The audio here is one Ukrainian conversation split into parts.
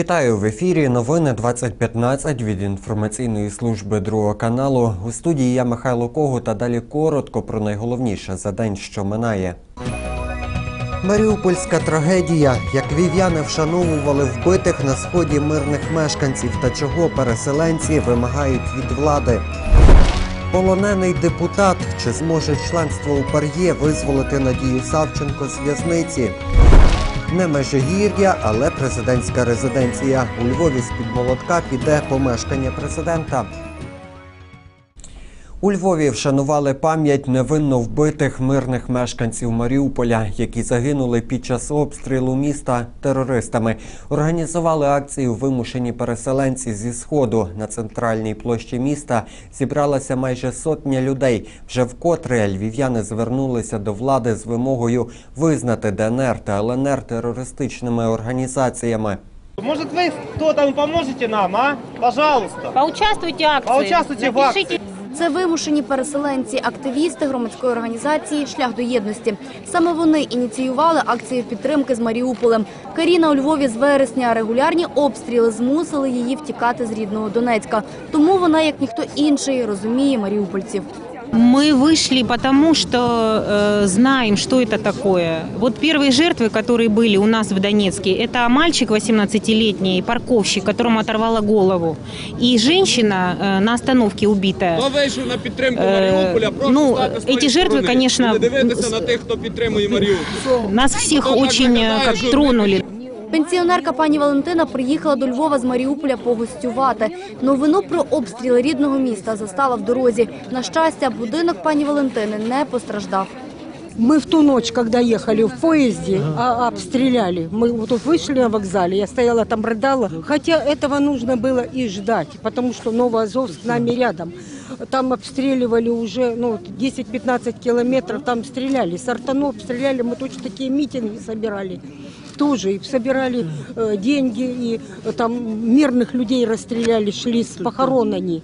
Вітаю в ефірі. Новини 2015 від інформаційної служби другого каналу. У студії я Михайло Когут, та далі коротко про найголовніше за день, що минає. Маріупольська трагедія. Як вів'яни вшановували вбитих на сході мирних мешканців та чого переселенці вимагають від влади. Полонений депутат. Чи зможе членство у пар'є визволити Надію Савченко з в'язниці? Не межигір'я, але президентська резиденція. У Львові з-під молотка піде помешкання президента. У Львові вшанували пам'ять невинно вбитих мирних мешканців Маріуполя, які загинули під час обстрілу міста терористами. Організували акцію вимушені переселенці зі сходу на центральній площі міста. Зібралася майже сотня людей. Вже вкотре львів'яни звернулися до влади з вимогою визнати ДНР та ЛНР терористичними організаціями. Может вы кто-то поможете нам, а? Пожалуйста. Поучаствуйте в акции. Поучаствуйте в Напишите акции. Це вимушені переселенці, активісти громадської організації Шлях до єдності. Саме вони ініціювали акцію підтримки з Маріуполем. Каріна у Львові з вересня регулярні обстріли змусили її втікати з рідного Донецька. Тому вона, як ніхто інший, розуміє маріупольців. Мы вышли потому, что э, знаем, что это такое. Вот первые жертвы, которые были у нас в Донецке, это мальчик 18-летний, парковщик, которому оторвало голову, и женщина э, на остановке убитая. Хто вийшов на підтримку Е, Маріуполя, прошу ну, стати з тої ці жертви, сторони конечно, і не дивитися на тих, хто підтримує Маріуполь. Нас всех Кто как очень э, виглядає, как що тронули. Пенсіонерка пані Валентина приїхала до Львова з Маріуполя погостювати. Новину про обстріли рідного міста застала в дорозі. На щастя, будинок пані Валентини не постраждав. Мы в ту ночь, когда ехали в поезде, а, обстреляли. Мы вот тут вышли на вокзале, я стояла там, рыдала. Хотя этого нужно было и ждать, потому что Новоазовск с нами рядом. Там обстреливали уже ну, вот 10-15 километров, там стреляли. С Артану обстреляли, мы точно такие митинги собирали. Тоже и собирали э, деньги, и э, там мирных людей расстреляли, шли с похорон они.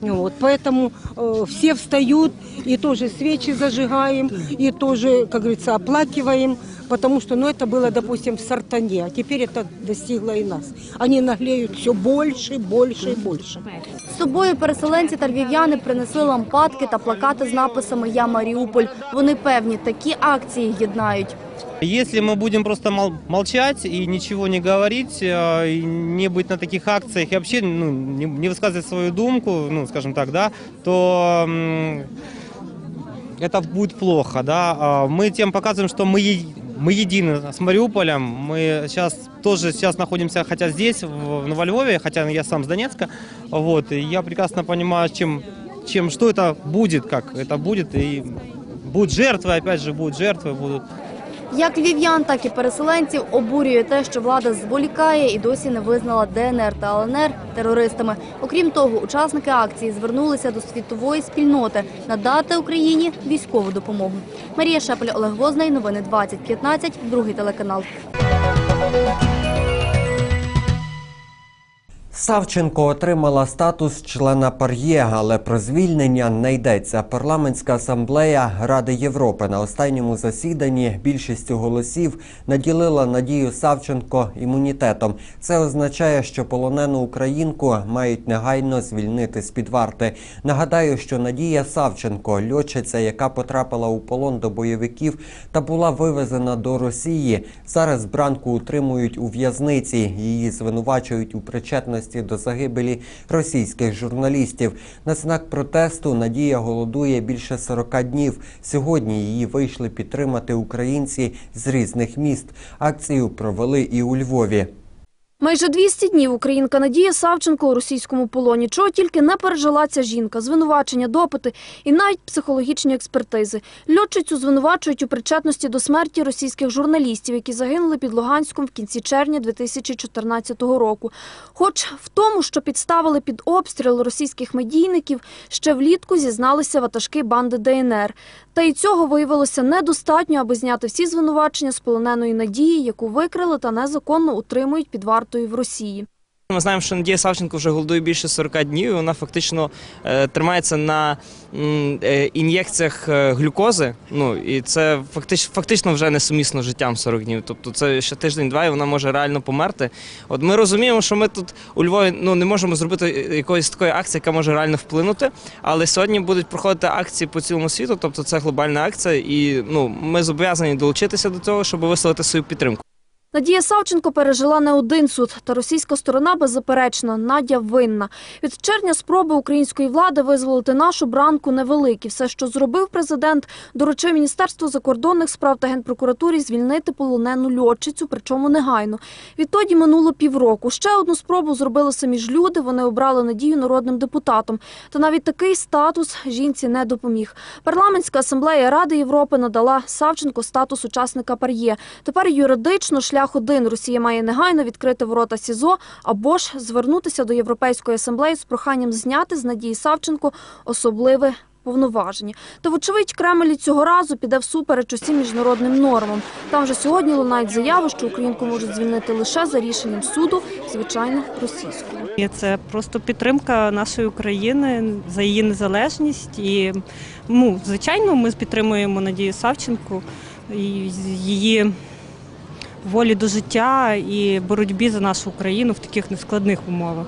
Вот, поэтому э, все встают и тоже свечи зажигаем, и тоже, как говорится, оплакиваем, потому что, ну, это было, допустим, в Сартане, а теперь это достигло и нас. Они наглеют все больше, больше и больше. З собою переселенці та львів'яни принесли лампадки та плакати з написами Я Маріуполь. Вони певні, такі акції єднають. Если мы будем просто мол- молчать и ничего не говорить, э, и не быть на таких акциях и вообще ну, не, высказывать свою думку, ну, скажем так, да, то это будет плохо, да. А Мы тем показываем, что мы, мы едины с Мариуполем. Мы сейчас тоже сейчас находимся, хотя здесь, в, в Львове, хотя я сам с Донецка, вот, и я прекрасно понимаю, чем, чем, что это будет, как это будет, и будут жертвы, опять же, будут жертвы, будут Як львів'ян, так і переселенців обурює те, що влада зволікає і досі не визнала ДНР та ЛНР терористами. Окрім того, учасники акції звернулися до світової спільноти надати Україні військову допомогу. Марія Шепель, Олег Возний, новини 2015, другий телеканал. Савченко отримала статус члена пар'є, але про звільнення не йдеться. Парламентська асамблея Ради Європи на останньому засіданні більшістю голосів наділила Надію Савченко імунітетом. Це означає, що полонену українку мають негайно звільнити з під варти. Нагадаю, що Надія Савченко, льотчиця, яка потрапила у полон до бойовиків та була вивезена до Росії. Зараз бранку утримують у в'язниці. Її звинувачують у причетності до загибелі російських журналістів. На знак протесту Надія голодує більше 40 днів. Сьогодні її вийшли підтримати українці з різних міст. Акцію провели і у Львові. Майже 200 днів українка Надія Савченко у російському полоні. Чого тільки не пережила ця жінка. Звинувачення, допити і навіть психологічні експертизи. Льотчицю звинувачують у причетності до смерті російських журналістів, які загинули під Луганськом в кінці червня 2014 року. Хоч в тому, що підставили під обстріл російських медійників, ще влітку зізналися ватажки банди ДНР. Та й цього виявилося недостатньо, аби зняти всі звинувачення з полоненої надії, яку викрили та незаконно утримують під вартою в Росії. Ми знаємо, що Надія Савченко вже голодує більше 40 днів. і Вона фактично е, тримається на е, ін'єкціях е, глюкози. Ну і це фактично, фактично вже несумісно з життям 40 днів. Тобто це ще тиждень-два, і вона може реально померти. От ми розуміємо, що ми тут у Львові ну не можемо зробити якоїсь такої акції, яка може реально вплинути. Але сьогодні будуть проходити акції по цілому світу, тобто це глобальна акція, і ну ми зобов'язані долучитися до цього, щоб висловити свою підтримку. Надія Савченко пережила не один суд, та російська сторона беззаперечно Надя винна. Від червня спроби української влади визволити нашу бранку невеликі. Все, що зробив президент, доручив Міністерству закордонних справ та генпрокуратурі звільнити полонену льотчицю, причому негайно. Відтоді минуло півроку. Ще одну спробу зробили самі ж люди. Вони обрали Надію народним депутатом. Та навіть такий статус жінці не допоміг. Парламентська асамблея Ради Європи надала Савченко статус учасника пар'є. Тепер юридично шлях один. Росія має негайно відкрити ворота СІЗО або ж звернутися до Європейської асамблеї з проханням зняти з Надії Савченко особливе повноваження. Та, вочевидь, Кремль цього разу піде всупереч усім міжнародним нормам. Там вже сьогодні лунають заяви, що українку можуть звільнити лише за рішенням суду, звичайно, російського. І це просто підтримка нашої України за її незалежність. І ну, звичайно, ми підтримуємо Надію Савченко і її волі до життя і боротьбі за нашу Україну в таких нескладних умовах.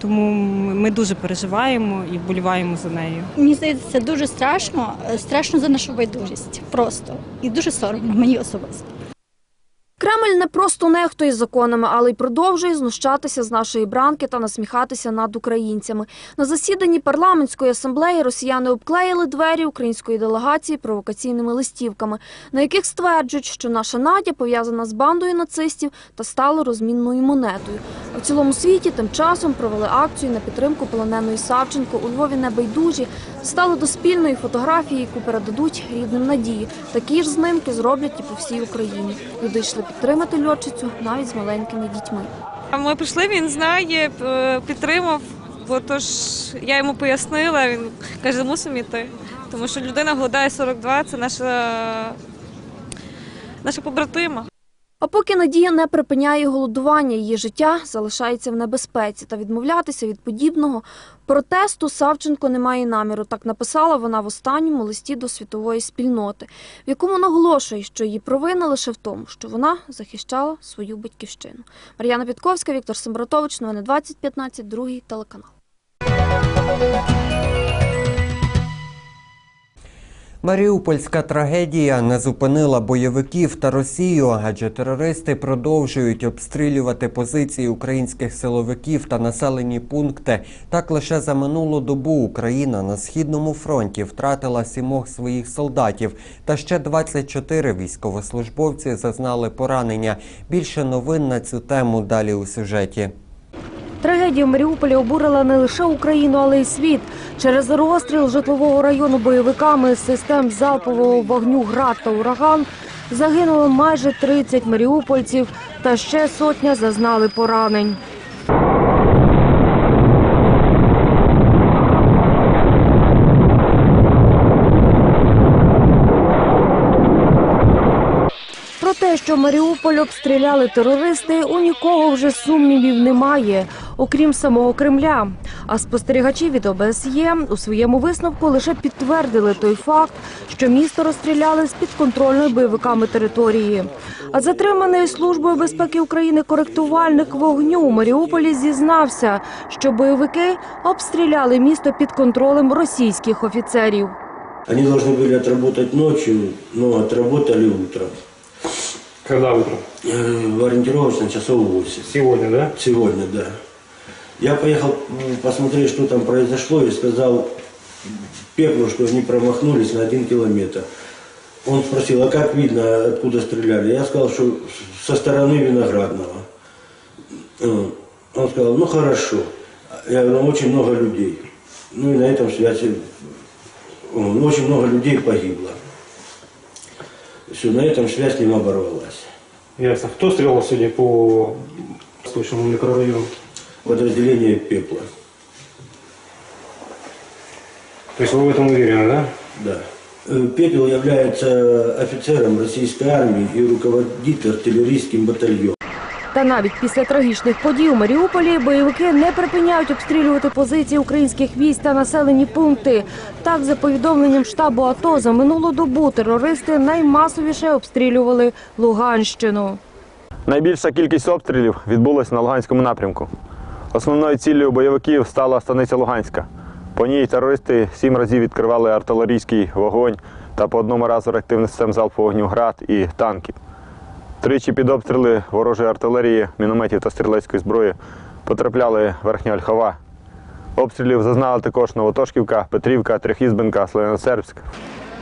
Тому ми дуже переживаємо і вболіваємо за нею. Мені здається, це дуже страшно. Страшно за нашу байдужість. Просто. І дуже соромно мені особисто. Кремль не просто нехтує законами, але й продовжує знущатися з нашої бранки та насміхатися над українцями. На засіданні парламентської асамблеї росіяни обклеїли двері української делегації провокаційними листівками, на яких стверджують, що наша Надя пов'язана з бандою нацистів та стала розмінною монетою. В цілому світі тим часом провели акцію на підтримку полоненої Савченко. У Львові небайдужі стали до спільної фотографії, яку передадуть рідним Надії. Такі ж знимки зроблять і по всій Україні. Люди йшли підтримати льотчицю навіть з маленькими дітьми. Ми прийшли, він знає, підтримав, бо тож я йому пояснила, він каже, мусимо йти. Тому що людина голодає 42, це наша, наша побратима. А поки Надія не припиняє голодування, її життя залишається в небезпеці. Та відмовлятися від подібного протесту Савченко не має наміру. Так написала вона в останньому листі до світової спільноти, в якому наголошує, що її провина лише в тому, що вона захищала свою батьківщину. Мар'яна Підковська, Віктор Сембратович, новини 2015, другий телеканал. Маріупольська трагедія не зупинила бойовиків та Росію, адже терористи продовжують обстрілювати позиції українських силовиків та населені пункти. Так лише за минулу добу Україна на східному фронті втратила сімох своїх солдатів, та ще 24 військовослужбовці зазнали поранення. Більше новин на цю тему далі у сюжеті. Трагедія в Маріуполі обурила не лише Україну, але й світ. Через розстріл житлового району бойовиками з систем залпового вогню «Град» та «Ураган» загинуло майже 30 маріупольців та ще сотня зазнали поранень. Те, що Маріуполь обстріляли терористи, у нікого вже сумнівів немає, окрім самого Кремля. А спостерігачі від ОБСЄ у своєму висновку лише підтвердили той факт, що місто розстріляли з підконтрольної бойовиками території. А затриманий службою безпеки України коректувальник вогню у Маріуполі зізнався, що бойовики обстріляли місто під контролем російських офіцерів. Они должны были отработать ночью, но отработали утром. Когда утром? Э, Ориентировочно часов 8. Сегодня, да? Сегодня, да. Я поехал посмотреть, что там произошло, и сказал Пеклу, что они промахнулись на один километр. Он спросил, а как видно, откуда стреляли? Я сказал, что со стороны Виноградного. Э, Он сказал, ну хорошо. Я говорю, «Ну, очень много людей. Ну и на этом связь, э, ну, очень много людей погибло. Все, на этом связь с ним оборвалась. Ясно. Кто стрелял сегодня по восточному микрорайону? Подразделение пепла. То есть вы в этом уверены, да? Да. Э, Пепел является офицером российской армии и руководит артиллерийским батальоном. Та навіть після трагічних подій у Маріуполі бойовики не припиняють обстрілювати позиції українських військ та населені пункти. Так, за повідомленням штабу АТО, за минулу добу терористи наймасовіше обстрілювали Луганщину. Найбільша кількість обстрілів відбулася на Луганському напрямку. Основною ціллю бойовиків стала станиця Луганська. По ній терористи сім разів відкривали артилерійський вогонь та по одному разу реактивний систем залпового вогню град і танків. Тричі під обстріли ворожої артилерії, мінометів та стрілецької зброї потрапляли верхня Ольхова. Обстрілів зазнали також Новотошківка, Петрівка, Трьохізбенка, Слов'яно-Сербськ,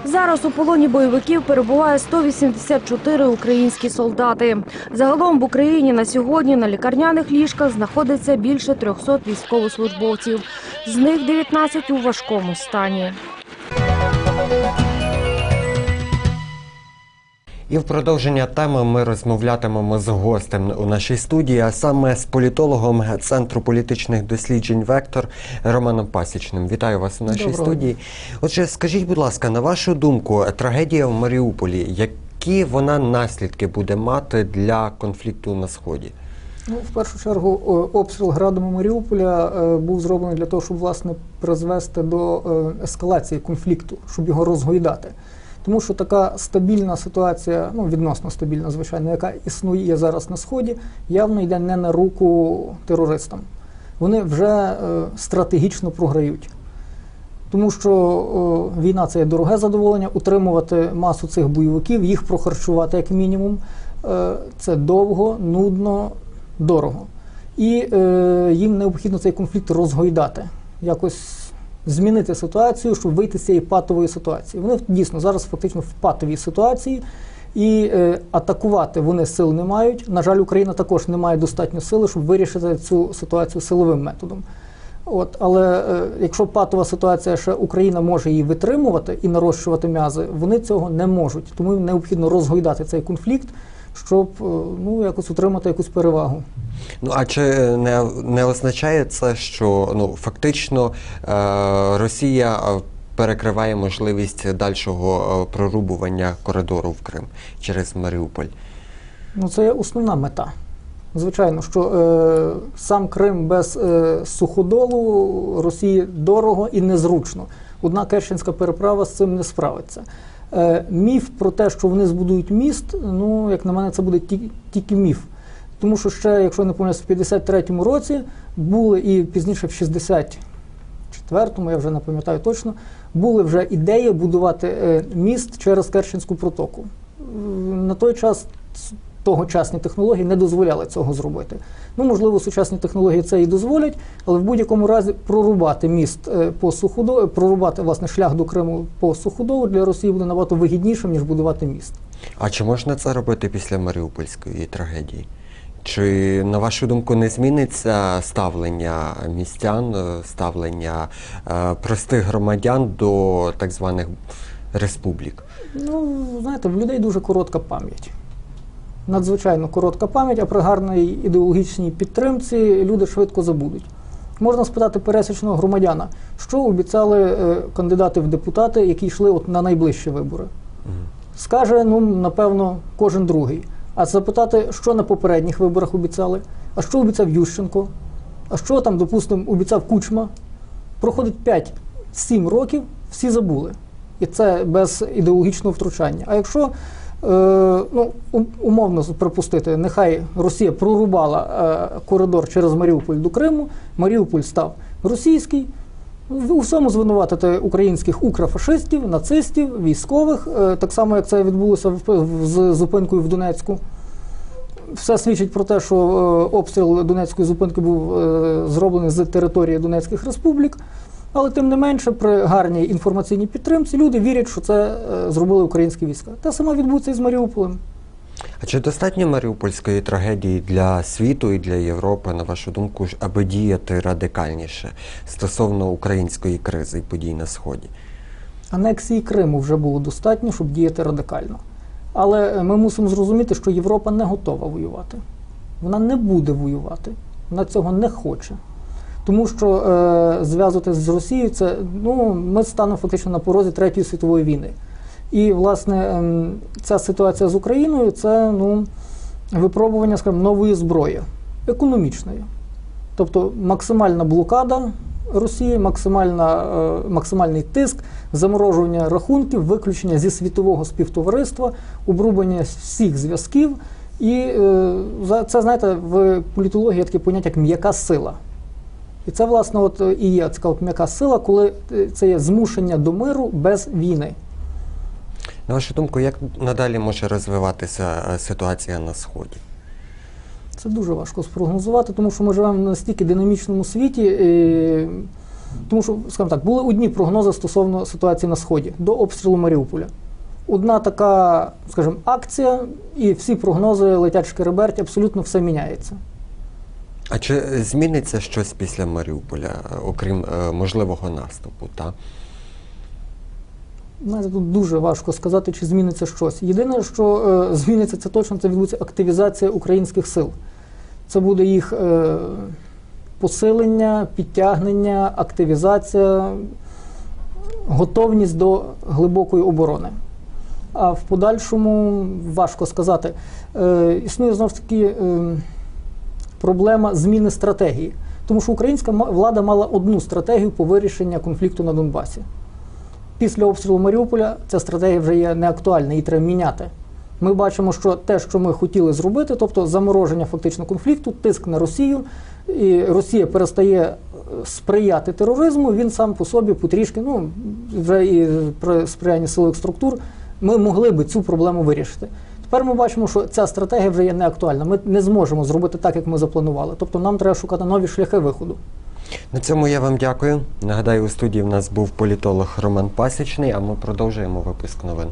Зараз у полоні бойовиків перебуває 184 українські солдати. Загалом в Україні на сьогодні на лікарняних ліжках знаходиться більше 300 військовослужбовців. З них 19 у важкому стані. І в продовження теми ми розмовлятимемо з гостем у нашій студії, а саме з політологом Центру політичних досліджень Вектор Романом Пасічним. Вітаю вас у нашій Доброго студії. Отже, скажіть, будь ласка, на вашу думку, трагедія в Маріуполі, які вона наслідки буде мати для конфлікту на сході? Ну, в першу чергу, обстріл градом Маріуполя е, був зроблений для того, щоб власне призвести до е, ескалації конфлікту, щоб його розгойдати. Тому що така стабільна ситуація, ну відносно стабільна, звичайно, яка існує зараз на сході, явно йде не на руку терористам. Вони вже е, стратегічно програють. Тому що о, війна це є дороге задоволення, утримувати масу цих бойовиків, їх прохарчувати як мінімум. Е, це довго, нудно, дорого. І е, їм необхідно цей конфлікт розгойдати, якось змінити ситуацію, щоб вийти з цієї патової ситуації. Вони дійсно зараз фактично в патовій ситуації. І е, атакувати вони сил не мають. На жаль, Україна також не має достатньо сили, щоб вирішити цю ситуацію силовим методом. От, але е, якщо патова ситуація ще Україна може її витримувати і нарощувати м'язи, вони цього не можуть. Тому необхідно розгойдати цей конфлікт, щоб е, ну якось утримати якусь перевагу. Ну а чи не, не означає це, що ну фактично е, Росія е, перекриває можливість дальшого е, прорубування коридору в Крим через Маріуполь? Ну це є основна мета. Звичайно, що е, сам Крим без е, суходолу Росії дорого і незручно. Одна Керченська переправа з цим не справиться. Е, міф про те, що вони збудують міст, ну, як на мене, це буде ті- тільки міф. Тому що ще, якщо я не помиляюсь, в 53-му році були і пізніше в 64-му, я вже не пам'ятаю точно, були вже ідеї будувати е, міст через Керченську протоку. Е, На той час тогочасні технології не дозволяли цього зробити. Ну, можливо, сучасні технології це і дозволять, але в будь-якому разі прорубати міст е, по суходолу, прорубати власне шлях до Криму по суходолу для Росії буде набагато вигіднішим, ніж будувати міст. А чи можна це робити після Маріупольської трагедії? Чи, на вашу думку, не зміниться ставлення містян, е, ставлення е, простих громадян до так званих республік? Ну, знаєте, в людей дуже коротка пам'ять. Надзвичайно коротка пам'ять, а при гарній ідеологічній підтримці люди швидко забудуть. Можна спитати пересічного громадяна, що обіцяли е, кандидати в депутати, які йшли от на найближчі вибори. Скаже, ну, напевно, кожен другий. А запитати, що на попередніх виборах обіцяли, а що обіцяв Ющенко, а що там, допустимо, обіцяв Кучма. Проходить 5-7 років, всі забули. І це без ідеологічного втручання. А якщо ну, умовно припустити, нехай Росія прорубала е, коридор через Маріуполь до Криму, Маріуполь став російський, у всьому звинуватити українських укрофашистів, нацистів, військових, е, так само як це відбулося з зупинкою в Донецьку. Все свідчить про те, що е, обстріл Донецької зупинки був е, зроблений з території Донецьких республік. Але тим не менше, при гарній інформаційній підтримці люди вірять, що це е, зробили українські війська. Те саме відбудеться і з Маріуполем. А чи достатньо Маріупольської трагедії для світу і для Європи, на вашу думку, аби діяти радикальніше стосовно української кризи і подій на Сході? Анексії Криму вже було достатньо, щоб діяти радикально. Але е, ми мусимо зрозуміти, що Європа не готова воювати. Вона не буде воювати. Вона цього не хоче. Тому що е, зв'язуватися з Росією, це ну, ми станемо фактично на порозі Третьої світової війни. І, власне, ем, ця ситуація з Україною це ну, випробування скажімо, нової зброї, економічної. Тобто максимальна блокада Росії, максимальна, е, максимальний тиск, заморожування рахунків, виключення зі світового співтовариства, обрубання всіх зв'язків. І е, це, знаєте, в політології таке поняття як м'яка сила. І це, власне, от е, і є м'яка сила, коли е, це є змушення до миру без війни. На вашу думку, як надалі може розвиватися е, ситуація на сході? Це дуже важко спрогнозувати, тому що ми живемо в настільки динамічному світі. Тому що, скажімо так, були одні прогнози стосовно ситуації на сході до обстрілу Маріуполя. Одна така, скажімо, акція, і всі прогнози летять шкереберть, абсолютно все міняється. А чи зміниться щось після Маріуполя, окрім е, можливого наступу? Та? Знаєте, тут дуже важко сказати, чи зміниться щось. Єдине, що е, зміниться, це точно це відбудеться активізація українських сил. Це буде їх е, посилення, підтягнення, активізація, готовність до глибокої оборони. А в подальшому важко сказати. Е, існує знову ж таки е, проблема зміни стратегії. Тому що українська влада мала одну стратегію по вирішенню конфлікту на Донбасі. Після обстрілу Маріуполя ця стратегія вже є неактуальна, її треба міняти. Ми бачимо, що те, що ми хотіли зробити, тобто замороження фактично конфлікту, тиск на Росію, і Росія перестає е, сприяти тероризму, він сам по собі потрішки, ну вже і при сприянні силових структур, ми могли би цю проблему вирішити. Тепер ми бачимо, що ця стратегія вже є неактуальна. Ми не зможемо зробити так, як ми запланували. Тобто нам треба шукати нові шляхи виходу. На цьому я вам дякую. Нагадаю, у студії в нас був політолог Роман Пасічний, а ми продовжуємо випуск новин.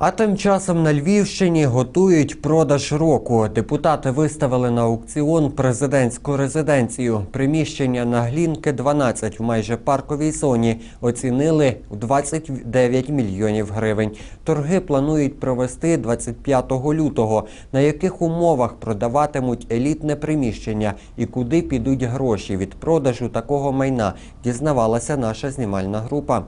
А тим часом на Львівщині готують продаж року. Депутати виставили на аукціон президентську резиденцію. Приміщення на Глінки 12 в майже парковій зоні оцінили у 29 мільйонів гривень. Торги планують провести 25 лютого. На яких умовах продаватимуть елітне приміщення і куди підуть гроші від продажу такого майна, дізнавалася наша знімальна група.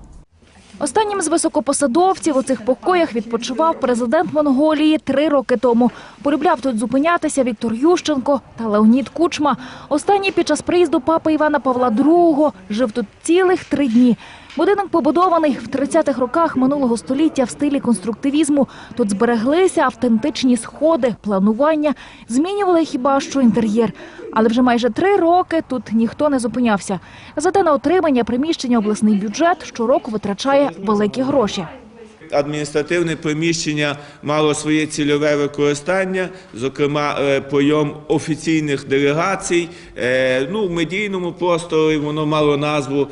Останнім з високопосадовців у цих покоях відпочивав президент Монголії три роки тому. Полюбляв тут зупинятися Віктор Ющенко та Леонід Кучма. Останній під час приїзду папи Івана Павла II жив тут цілих три дні. Будинок побудований в 30-х роках минулого століття в стилі конструктивізму. Тут збереглися автентичні сходи, планування, змінювали хіба що інтер'єр. Але вже майже три роки тут ніхто не зупинявся. Зате на отримання приміщення обласний бюджет щороку витрачає великі гроші. Адміністративне приміщення мало своє цільове використання, зокрема е, прийом офіційних делегацій. Е, Ну, в медійному просторі воно мало назву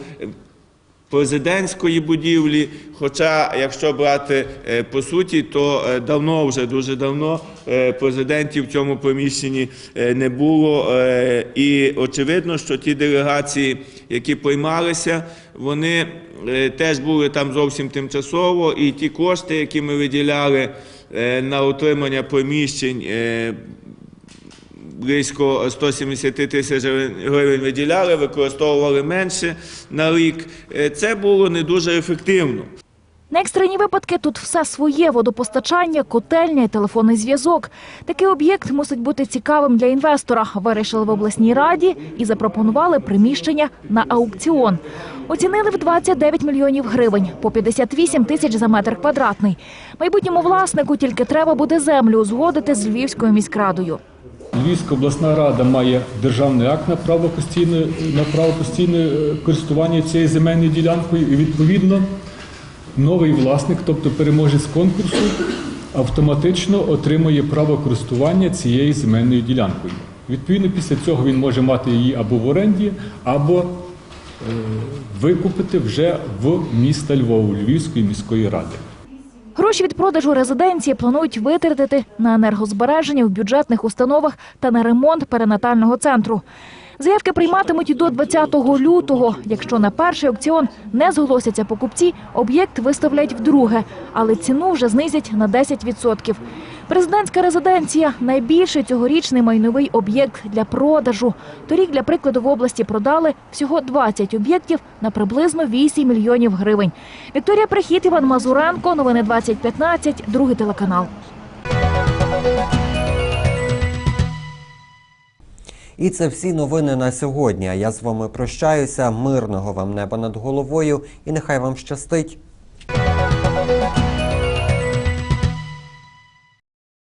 президентської будівлі. Хоча, якщо брати е, по суті, то е, давно вже дуже давно е, президентів в цьому приміщенні не було. І очевидно, що ті делегації, які приймалися, вони теж були там зовсім тимчасово, і ті кошти, які ми виділяли на утримання приміщень. Близько 170 тисяч гривень виділяли, використовували менше на рік. Е, Це було не дуже ефективно. На екстрені випадки тут все своє – водопостачання, котельня і телефонний зв'язок. Такий об'єкт мусить бути цікавим для інвестора. Вирішили в обласній раді і запропонували приміщення на аукціон. Оцінили в 29 мільйонів гривень, по 58 тисяч за метр квадратний. Майбутньому власнику тільки треба буде землю узгодити з Львівською міськрадою. Львівська обласна рада має державний акт на право постійне на право постійне користування цією земельною ділянкою, і відповідно новий власник, тобто переможець конкурсу, автоматично отримує право користування цією земельною ділянкою. Відповідно, після цього він може мати її або в оренді, або е, викупити вже в міста Львову, Львівської міської ради. Гроші від продажу резиденції планують витратити на енергозбереження в бюджетних установах та на ремонт перинатального центру. Заявки прийматимуть до 20 лютого. Якщо на перший аукціон не зголосяться покупці, об'єкт виставлять вдруге, але ціну вже знизять на 10%. Президентська резиденція найбільший цьогорічний майновий об'єкт для продажу. Торік, для прикладу, в області продали всього 20 об'єктів на приблизно 8 мільйонів гривень. Вікторія Прихід, Іван Мазуренко, новини 2015, другий телеканал. І це всі новини на сьогодні. А я з вами прощаюся. Мирного вам неба над головою і нехай вам щастить.